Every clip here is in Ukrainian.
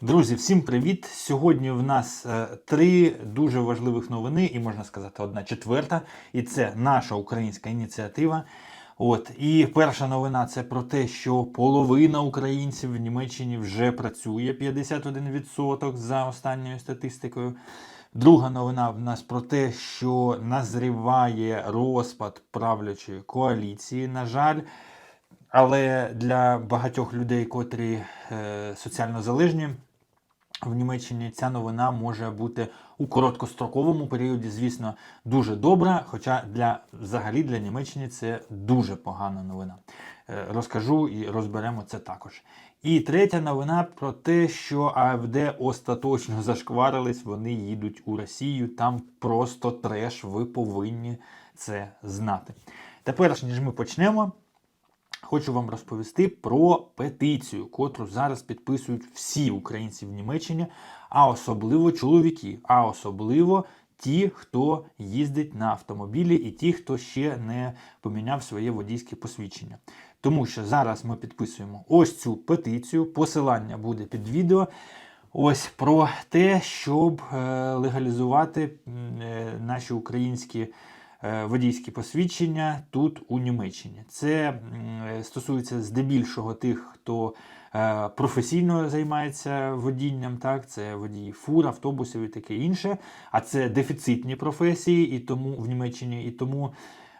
Друзі, всім привіт! Сьогодні в нас е, три дуже важливих новини, і можна сказати, одна четверта. І це наша українська ініціатива. От і перша новина це про те, що половина українців в Німеччині вже працює 51% за останньою статистикою. Друга новина в нас про те, що назріває розпад правлячої коаліції. На жаль, але для багатьох людей, котрі е, соціально залежні в Німеччині, ця новина може бути у короткостроковому періоді, звісно, дуже добра. Хоча для взагалі для Німеччини це дуже погана новина. Е, розкажу і розберемо це також. І третя новина про те, що АФД остаточно зашкварились, вони їдуть у Росію. Там просто треш, ви повинні це знати. Тепер, ніж ми почнемо, Хочу вам розповісти про петицію, котру зараз підписують всі українці в Німеччині, а особливо чоловіки, а особливо ті, хто їздить на автомобілі, і ті, хто ще не поміняв своє водійське посвідчення. Тому що зараз ми підписуємо ось цю петицію. Посилання буде під відео. Ось про те, щоб е, легалізувати е, наші українські водійські посвідчення тут у Німеччині. Це е, стосується здебільшого тих, хто е, професійно займається водінням, так, це водії фур, автобусів і таке інше. А це дефіцитні професії, і тому в Німеччині, і тому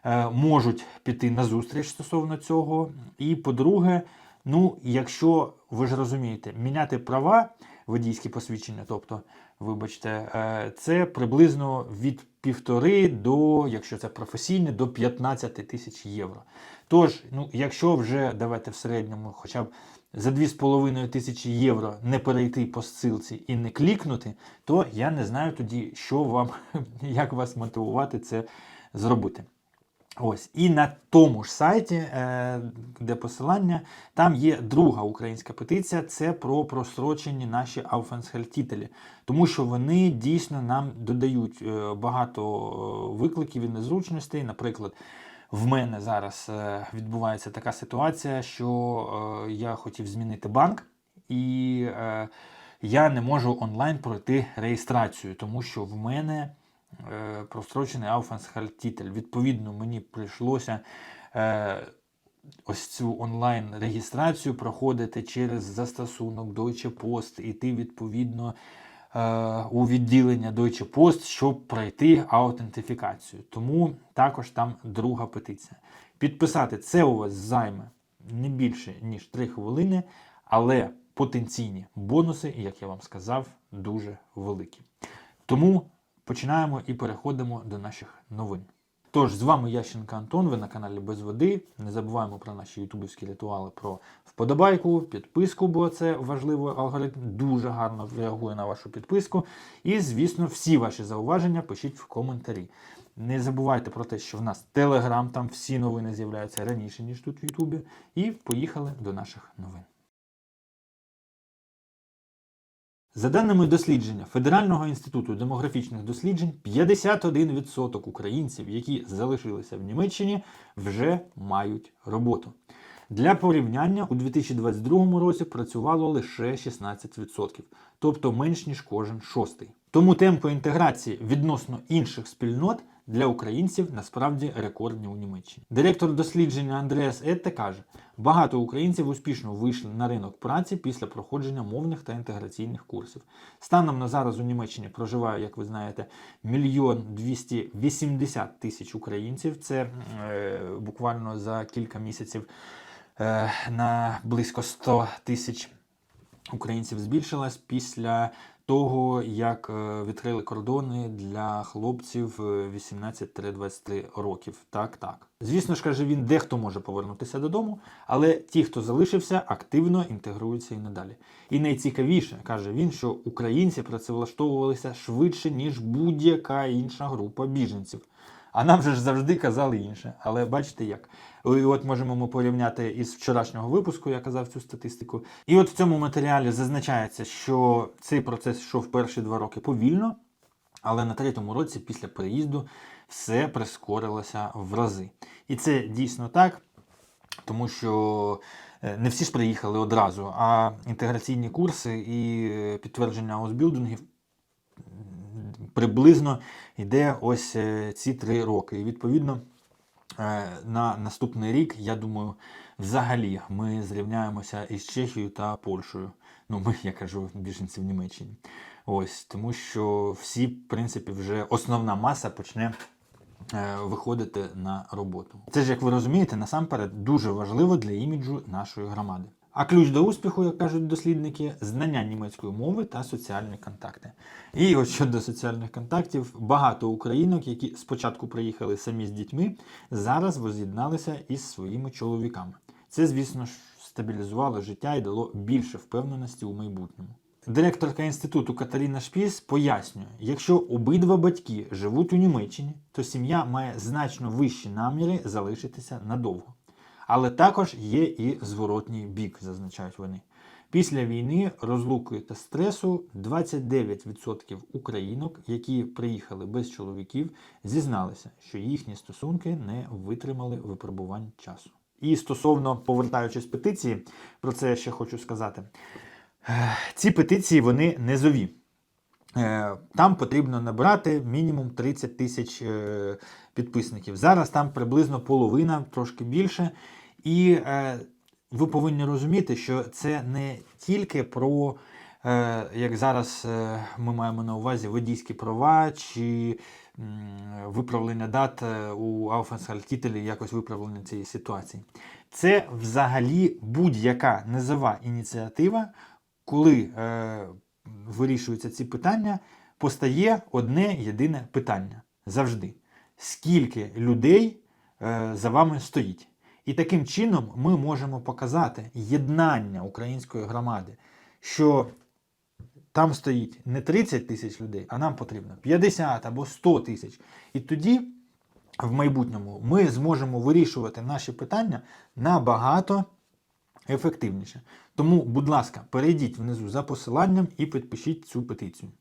е, можуть піти на зустріч стосовно цього. І по-друге, ну, якщо ви ж розумієте, міняти права водійські посвідчення, тобто, вибачте, е, це приблизно від півтори до, якщо це професійне, до 15 тисяч євро. Тож, ну, якщо вже давайте в середньому, хоча б за 2,5 тисячі євро не перейти по ссилці і не клікнути, то я не знаю тоді, що вам, як вас мотивувати це зробити. Ось і на тому ж сайті, е, де посилання, там є друга українська петиція. Це про просрочені наші Aufenthaltstitel. тому що вони дійсно нам додають е, багато е, викликів і незручностей. Наприклад, в мене зараз відбувається така ситуація, що я хотів змінити банк, і я не можу онлайн пройти реєстрацію, тому що в мене прострочений Aufenthaltstitel. Відповідно, мені прийшлося е, ось цю онлайн-реєстрацію проходити через застосунок Deutsche Post, іти відповідно е, у відділення Deutsche Post, щоб пройти аутентифікацію. Тому також там друга петиція. Підписати це у вас займе не більше, ніж 3 хвилини, але потенційні бонуси, як я вам сказав, дуже великі. Тому починаємо і переходимо до наших новин. Тож, з вами Ященко Антон, ви на каналі Без Води. Не забуваємо про наші ютубівські ритуали про вподобайку, підписку, бо це важливо. Алгоритм дуже гарно реагує на вашу підписку. І, звісно, всі ваші зауваження пишіть в коментарі. Не забувайте про те, що в нас Телеграм, там всі новини з'являються раніше, ніж тут в Ютубі. І поїхали до наших новин. За даними дослідження Федерального інституту демографічних досліджень, 51% українців, які залишилися в Німеччині, вже мають роботу. Для порівняння у 2022 році працювало лише 16%, тобто менш ніж кожен шостий. Тому темпи інтеграції відносно інших спільнот для українців насправді рекордні у Німеччині. Директор дослідження Андреас Етте каже: багато українців успішно вийшли на ринок праці після проходження мовних та інтеграційних курсів. Станом на зараз у Німеччині проживає, як ви знаєте, мільйон 280 тисяч українців. Це е, буквально за кілька місяців е, на близько 100 тисяч українців збільшилась після того, як е, відкрили кордони для хлопців е, 18-23 років. Так, так. Звісно ж, каже він, дехто може повернутися додому, але ті, хто залишився, активно інтегруються і надалі. І найцікавіше, каже він, що українці працевлаштовувалися швидше, ніж будь-яка інша група біженців. А нам же ж завжди казали інше. Але бачите як. І от можемо ми порівняти із вчорашнього випуску, я казав цю статистику. І от в цьому матеріалі зазначається, що цей процес йшов перші два роки повільно, але на третьому році, після переїзду, все прискорилося в рази. І це дійсно так. Тому що е, не всі ж приїхали одразу, а інтеграційні курси і е, підтвердження озбілдингів приблизно йде ось е, ці три роки. І відповідно на наступний рік, я думаю, взагалі ми зрівняємося із Чехією та Польщею. Ну, ми, я кажу, біженці в Німеччині. Ось, тому що всі, в принципі, вже основна маса почне е, виходити на роботу. Це ж, як ви розумієте, насамперед дуже важливо для іміджу нашої громади. А ключ до успіху, як кажуть дослідники, знання німецької мови та соціальні контакти. І от щодо соціальних контактів, багато українок, які спочатку приїхали самі з дітьми, зараз воз'єдналися із своїми чоловіками. Це, звісно ж, стабілізувало життя і дало більше впевненості у майбутньому. Директорка інституту Катаріна Шпіс пояснює, якщо обидва батьки живуть у Німеччині, то сім'я має значно вищі наміри залишитися надовго. Але також є і зворотній бік, зазначають вони. Після війни, розлуки та стресу 29% українок, які приїхали без чоловіків, зізналися, що їхні стосунки не витримали випробувань часу. І стосовно повертаючись петиції, про це я ще хочу сказати. Ці петиції вони низові. Е, Там потрібно набрати мінімум 30 тисяч е, підписників. Зараз там приблизно половина, трошки більше. І е, ви повинні розуміти, що це не тільки про, е, як зараз е, ми маємо на увазі водійські права чи м, виправлення дат е, у Aufenthaltstitel, якось виправлення цієї ситуації. Це взагалі будь-яка низова ініціатива, коли е, вирішуються ці питання, постає одне єдине питання завжди: скільки людей е, за вами стоїть? І таким чином ми можемо показати єднання української громади, що там стоїть не 30 тисяч людей, а нам потрібно 50 або 100 тисяч. І тоді в майбутньому ми зможемо вирішувати наші питання набагато ефективніше. Тому, будь ласка, перейдіть внизу за посиланням і підпишіть цю петицію.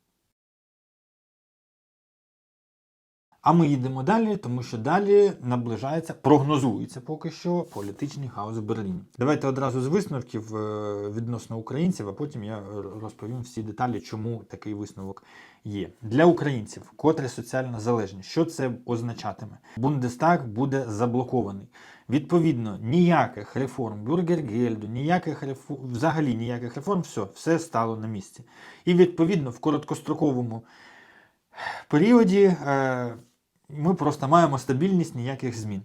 А ми їдемо далі, тому що далі наближається, прогнозується поки що політичний хаос в Берліні. Давайте одразу з висновків е, відносно українців, а потім я розповім всі деталі, чому такий висновок є. Для українців, котрі соціально залежні, що це означатиме? Бундестаг буде заблокований. Відповідно, ніяких реформ Бюргергельду, ніяких реформ, взагалі ніяких реформ, все, все стало на місці. І відповідно в короткостроковому періоді е, ми просто маємо стабільність ніяких змін.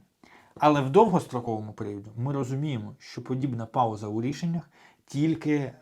Але в довгостроковому періоді ми розуміємо, що подібна пауза у рішеннях тільки е,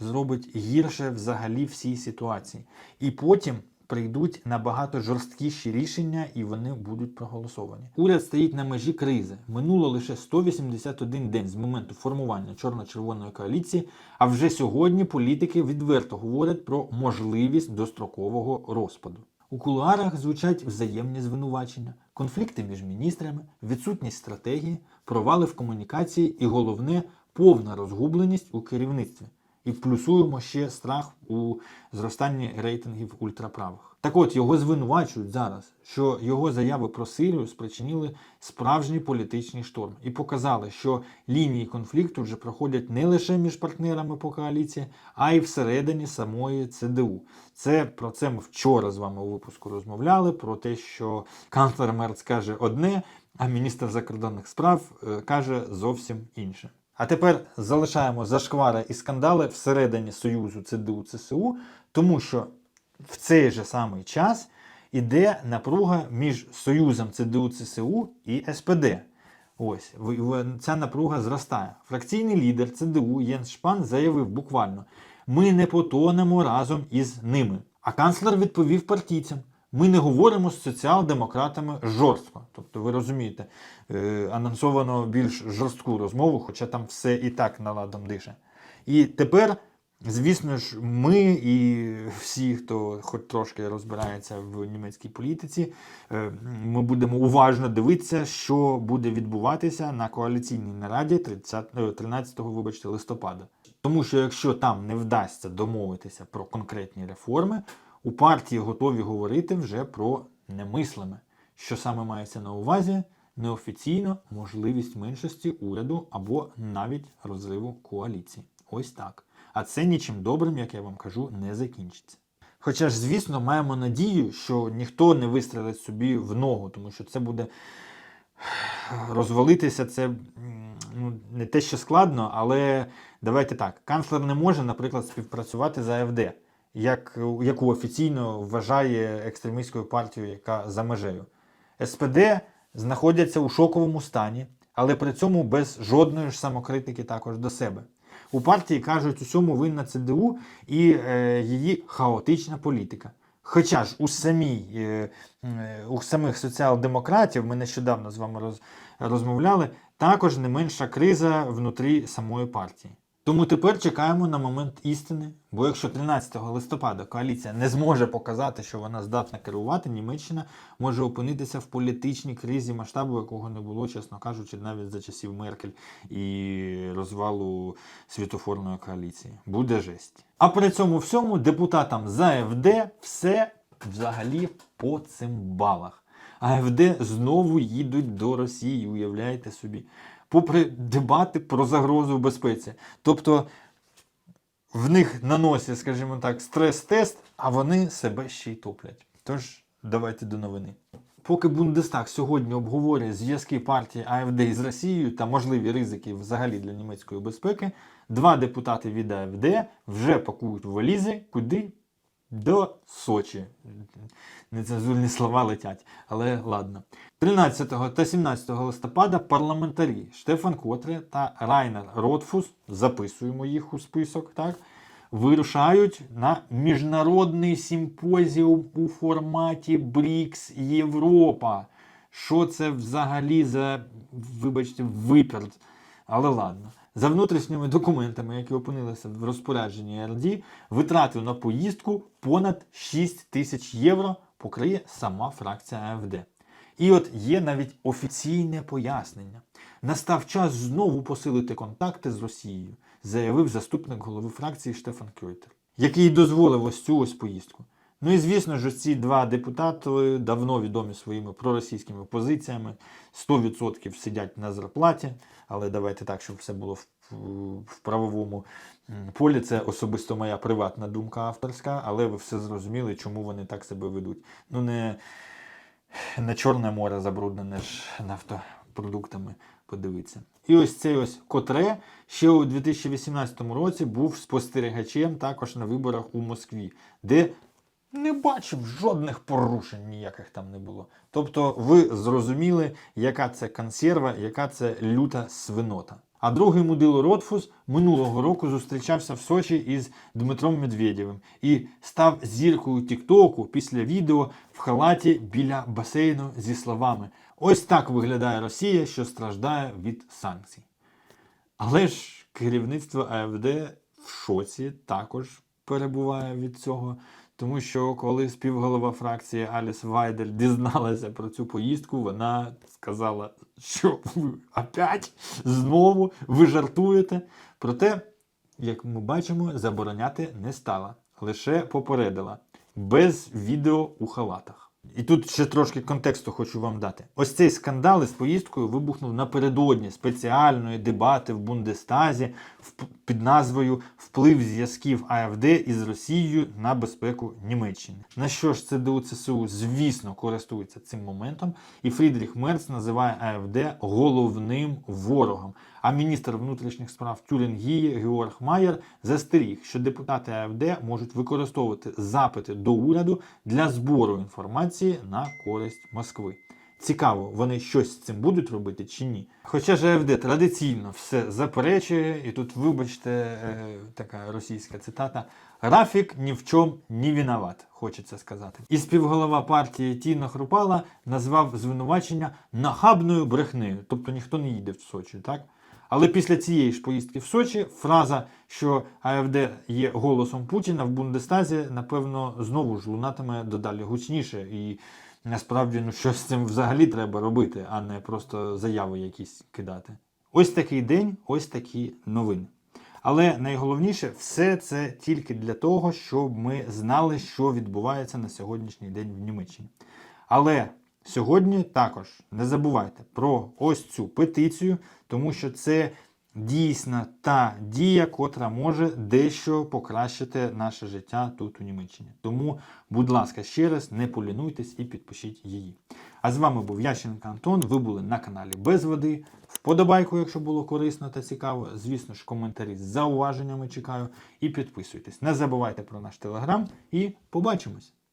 зробить гірше взагалі всій ситуації. І потім прийдуть набагато жорсткіші рішення, і вони будуть проголосовані. Уряд стоїть на межі кризи. Минуло лише 181 день з моменту формування чорно-червоної коаліції. А вже сьогодні політики відверто говорять про можливість дострокового розпаду. У кулуарах звучать взаємні звинувачення, конфлікти між міністрами, відсутність стратегії, провали в комунікації і головне повна розгубленість у керівництві. І плюсуємо ще страх у зростанні рейтингів ультраправих. Так от його звинувачують зараз, що його заяви про Сирію спричинили справжній політичний шторм і показали, що лінії конфлікту вже проходять не лише між партнерами по коаліції, а й всередині самої ЦДУ. Це про це ми вчора з вами у випуску розмовляли. Про те, що канцлер Мерц каже одне, а міністр закордонних справ е, каже зовсім інше. А тепер залишаємо зашквари і скандали всередині Союзу ЦДУ ЦСУ, тому що в цей же самий час іде напруга між Союзом ЦДУ ЦСУ і СПД. Ось ця напруга зростає. Фракційний лідер ЦДУ Єнс Шпан заявив буквально: ми не потонемо разом із ними. А канцлер відповів партійцям: ми не говоримо з соціал-демократами жорстко. Тобто, ви розумієте, е, анонсовано більш жорстку розмову, хоча там все і так наладом дише. І тепер, звісно ж, ми і всі, хто хоч трошки розбирається в німецькій політиці, е, ми будемо уважно дивитися, що буде відбуватися на коаліційній нараді 30, е, 13 вибачте, листопада. Тому що якщо там не вдасться домовитися про конкретні реформи, у партії готові говорити вже про немислиме. Що саме мається на увазі, неофіційно можливість меншості уряду або навіть розриву коаліції. Ось так. А це нічим добрим, як я вам кажу, не закінчиться. Хоча ж, звісно, маємо надію, що ніхто не вистрелить собі в ногу, тому що це буде розвалитися. Це ну, не те, що складно, але давайте так. Канцлер не може, наприклад, співпрацювати з АФД, як, яку офіційно вважає екстремістською партією, яка за межею. СПД знаходяться у шоковому стані, але при цьому без жодної ж самокритики також до себе. У партії кажуть, усьому винна ЦДУ і е, її хаотична політика. Хоча ж у самій, е, е, у самих соціал-демократів, ми нещодавно з вами роз, розмовляли, також не менша криза внутрі самої партії. Тому тепер чекаємо на момент істини, бо якщо 13 листопада коаліція не зможе показати, що вона здатна керувати, Німеччина може опинитися в політичній кризі, масштабу якого не було, чесно кажучи, навіть за часів Меркель і розвалу світофорної коаліції. Буде жесть. А при цьому всьому депутатам з АФД все взагалі по цим балах. АФД знову їдуть до Росії, уявляєте собі. Попри дебати про загрозу в безпеці. Тобто в них наносять, скажімо так, стрес-тест, а вони себе ще й топлять. Тож, давайте до новини. Поки Бундестаг сьогодні обговорює зв'язки партії АФД із Росією та можливі ризики взагалі для німецької безпеки, два депутати від АФД вже пакують валізи куди? До Сочі. Нецензурні слова летять, але ладно. 13 та 17 листопада парламентарі Штефан Котре та Райнер Ротфус, записуємо їх у список, так, вирушають на міжнародний симпозіум у форматі БРІКС Європа. Що це взагалі за, вибачте, виперд? Але ладно. За внутрішніми документами, які опинилися в розпорядженні РД, витратив на поїздку понад 6 тисяч євро покриє сама фракція АФД. І от є навіть офіційне пояснення. Настав час знову посилити контакти з Росією, заявив заступник голови фракції Штефан Кьойтер, який дозволив ось цю ось поїздку. Ну і звісно ж, ці два депутати давно відомі своїми проросійськими позиціями, 100% сидять на зарплаті, але давайте так, щоб все було в, в правовому полі. Це особисто моя приватна думка авторська, але ви все зрозуміли, чому вони так себе ведуть. Ну не, не Чорне море забруднене ж нафтопродуктами. Подивитися. І ось цей ось Котре ще у 2018 році був спостерігачем також на виборах у Москві, де не бачив жодних порушень ніяких там не було. Тобто ви зрозуміли, яка це консерва, яка це люта свинота. А другий мудило Ротфус минулого року зустрічався в Сочі із Дмитром Медведєвим і став зіркою Тіктоку після відео в халаті біля басейну зі словами: Ось так виглядає Росія, що страждає від санкцій. Але ж керівництво АФД в шоці також перебуває від цього. Тому що коли співголова фракції Аліс Вайдель дізналася про цю поїздку, вона сказала, що ви опять знову ви жартуєте. Проте, як ми бачимо, забороняти не стала, лише попередила без відео у халатах. І тут ще трошки контексту хочу вам дати. Ось цей скандал із поїздкою вибухнув напередодні спеціальної дебати в Бундестазі під назвою Вплив зв'язків АФД із Росією на безпеку Німеччини. На що ж ЦДУ ЦСУ, звісно, користується цим моментом, і Фрідріх Мерц називає АФД головним ворогом. А міністр внутрішніх справ Тюрингії Георг Майер застеріг, що депутати АФД можуть використовувати запити до уряду для збору інформації на користь Москви. Цікаво, вони щось з цим будуть робити чи ні. Хоча ж АФД традиційно все заперечує, і тут, вибачте, е, така російська цитата: Рафік ні в чому не виноват, хочеться сказати. І співголова партії Тіна Хрупала назвав звинувачення нахабною брехнею, тобто ніхто не їде в Сочі, так? Але після цієї ж поїздки в Сочі фраза, що АФД є голосом Путіна в Бундестазі, напевно, знову ж лунатиме дедалі гучніше. І насправді ну, щось з цим взагалі треба робити, а не просто заяви якісь кидати. Ось такий день, ось такі новини. Але найголовніше, все це тільки для того, щоб ми знали, що відбувається на сьогоднішній день в Німеччині. Але Сьогодні також не забувайте про ось цю петицію, тому що це дійсно та дія, котра може дещо покращити наше життя тут у Німеччині. Тому, будь ласка, ще раз не полінуйтесь і підпишіть її. А з вами був Ященко Антон. Ви були на каналі Без води. Вподобайку, якщо було корисно та цікаво. Звісно ж, коментарі з зауваженнями чекаю. І підписуйтесь. Не забувайте про наш телеграм і побачимось!